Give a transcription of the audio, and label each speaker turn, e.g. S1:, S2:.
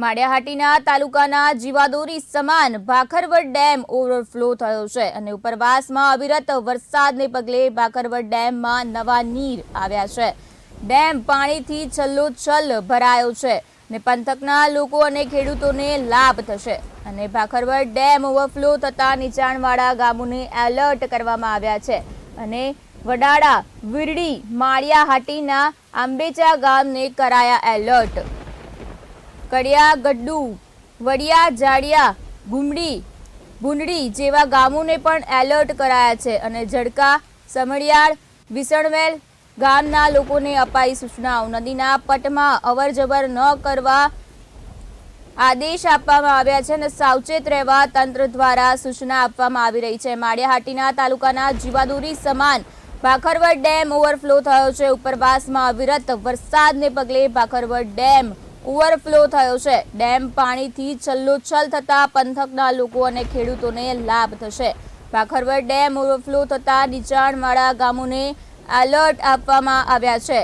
S1: માળિયાહાટીના તાલુકાના જીવાદોરી સમાન ભાખરવડ ડેમ ઓવરફ્લો થયો છે અને ઉપરવાસમાં અવિરત વરસાદને પગલે ભાખરવડ ડેમમાં નવા નીર આવ્યા છે. ડેમ પાણીથી છલ્લોછલ ભરાયો છે ને પંથકના લોકો અને ખેડૂતોને લાભ થશે અને ભાખરવડ ડેમ ઓવરફ્લો થતાં નીચાણવાળા ગામોને એલર્ટ કરવામાં આવ્યા છે અને વડાળા, વિરડી, માળિયાહાટીના આંબેચા ગામને કરાયા એલર્ટ. કડિયા, ગડ્ડુ, વડિયા, જાડિયા ગુમડી ગુંડડી જેવા ગામોને પણ એલર્ટ કરાયા છે અને ઝડકા, સમળિયાળ, વિસણવેલ ગામના લોકોને અપાઈ સૂચનાઓ. નદીના પટમાં અવરજવર ન કરવા આદેશ આપવામાં આવ્યા છે અને સાવચેત રહેવા તંત્ર દ્વારા સૂચના આપવામાં આવી રહી છે. માળિયાહાટીના તાલુકાના જીવાદોરી સમાન ભાખરવડ ડેમ ઓવરફ્લો થયો છે. ઉપરવાસમાં અવિરત વરસાદને પગલે ભાખરવડ ડેમ ઓવરફ્લો થયો છે. ડેમ પાણીથી છલ્લોછલ થતા પંથકના લોકો અને ખેડૂતોને લાભ થશે. ભાખરવડ ડેમ ઓવરફ્લો થતા નીચાણવાળા ગામોને એલર્ટ આપવામાં આવ્યા છે.